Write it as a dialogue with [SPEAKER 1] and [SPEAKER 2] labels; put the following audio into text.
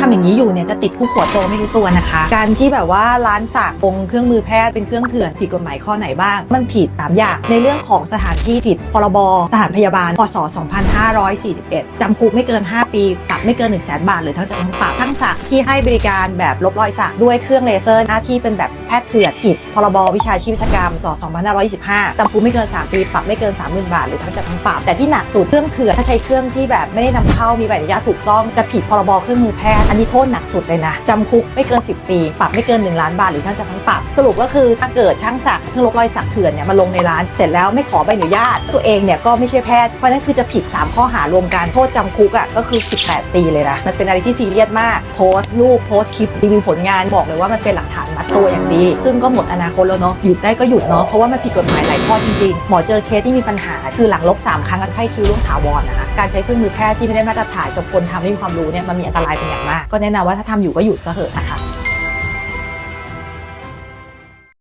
[SPEAKER 1] ทำอย่างนี้อยู่เนี่ยจะติดคุกหัวโตไม่รู้ตัวนะคะ การที่แบบว่าร้านสักองค์เครื่องมือแพทย์เป็นเครื่องเถื่อนผิดกฎหมายข้อไหนบ้าง มันผิดตามอย่างในเรื่องของสถานที่ผิดพรบสถานพยาบาลพศ 2541 จำคุกไม่เกิน 5 ปีปรับไม่เกิน 1 0 0 0 0แบาทหรือทั้งจำทั้งปรับทั้งสักที่ให้บริการแบบลบรอยสักด้วยเครื่องเลเซอร์หน้าที่เป็นแบบแพทย์เถื่อนผิดพรบวิชาชีพวิชากรรมพศ2525จำคุกไม่เกิน 3 ปีปรับไม่เกิน 30,000 บาทหรือทั้งจำทั้งปรับแต่ที่หนักสุดเครื่องเถื่อนถ้าใช้เครื่องที่แบบไม่ได้นำเข้ามีใบอนุญาตถูกต้องจะผิดพรบเครื่องมือแพทย์อันนี้โทษหนักสุดเลยนะจำคุกไม่เกิน 10 ปี ปรับไม่เกิน 1 ล้านบาทหรือทั้งจำทั้งปรับ สรุปก็คือถ้าเกิดช่างสักเครื่องลบรอยสักเถื่อนเนี่ยมาลงในร้านเสร็จแล้วไม่ขอใบอนุญาต ตัวเองเนี่ยก็ไม่ใช่แพทย์เพราะนั้นคือจะผิด 3 ข้อหารวมกันโทษจำคุกอะก็คือ 18 ปีเลยนะมันเป็นอะไรที่ซีเรียสมากโพสต์รูปโพสต์คลิปรีวิวผลงานบอกเลยว่ามันเป็นหลักฐานมัดตัวอย่างดี ซึ่งก็หมดอนาคตแล้วเนาะหยุดได้ก็หยุดเนาะเพราะว่ามันผิดกฎหมายหลายข้อจริงๆหมอเจอเคสที่มีปัญหาคือหลังลบ3ครั้งก็ไข้คิวร่วงถาวรนะคะ การใช้เครื่องมือแพทย์ที่ไม่ได้มาตรฐานกับคนทำไม่มีความรู้เนี่ยมันมีอันตรายเป็นอย่างมาก ก็แนะนำว่าถ้าทำอยู่ก็หยุดซะเถอะนะคะ